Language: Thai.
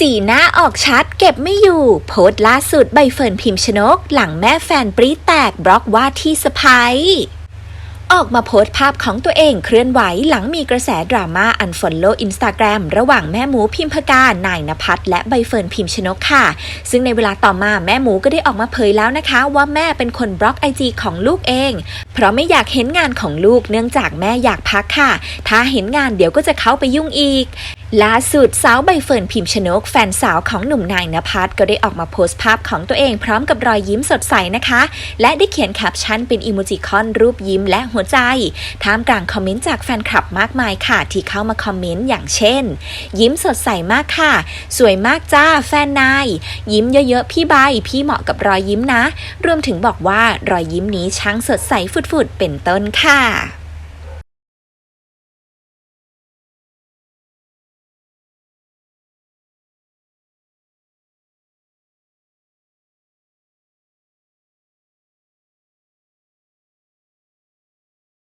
สีหน้าออกชัดเก็บไม่อยู่ โพสต์ล่าสุดใบเฟิร์นพิมพ์ชนก หลังแม่แฟนปรีแตกบล็อกว่าที่สะพายออกมาโพสต์ภาพของตัวเองเคลื่อนไหวหลังมีกระแสดราม่าอันฟอลโล่อินสตาแกรมระหว่างแม่หมูพิมพกานายนภัสและใบเฟิร์นพิมพ์ชนกค่ะ ซึ่งในเวลาต่อมาแม่หมูก็ได้ออกมาเผยแล้วนะคะ ว่าแม่เป็นคนบล็อกไอจีของลูกเอง เพราะไม่อยากเห็นงานของลูกเนื่องจากแม่อยากพักค่ะ ถ้าเห็นงานเดี๋ยวก็จะเข้าไปยุ่งอีก ล่าสุดสาวใบเฟิร์นพิมพ์ชนกแฟนสาวของหนุ่มนายนภัสก็ได้ออกมาโพสต์ภาพของตัวเองพร้อมกับรอยยิ้มสดใสนะคะ และได้เขียนแคปชั่นเป็นอีโมจิคอนรูปยิ้มและหัวใจ ท่ามกลางคอมเมนต์จากแฟนคลับมากมายค่ะ ที่เข้ามาคอมเมนต์อย่างเช่น ยิ้มสดใสมากค่ะ สวยมากจ้าแฟนนาย ยิ้มเยอะๆพี่ใบพี่เหมาะกับรอยยิ้มนะ รวมถึงบอกว่ารอยยิ้มนี้ช่างสดใสฝุดๆเป็นต้นค่ะ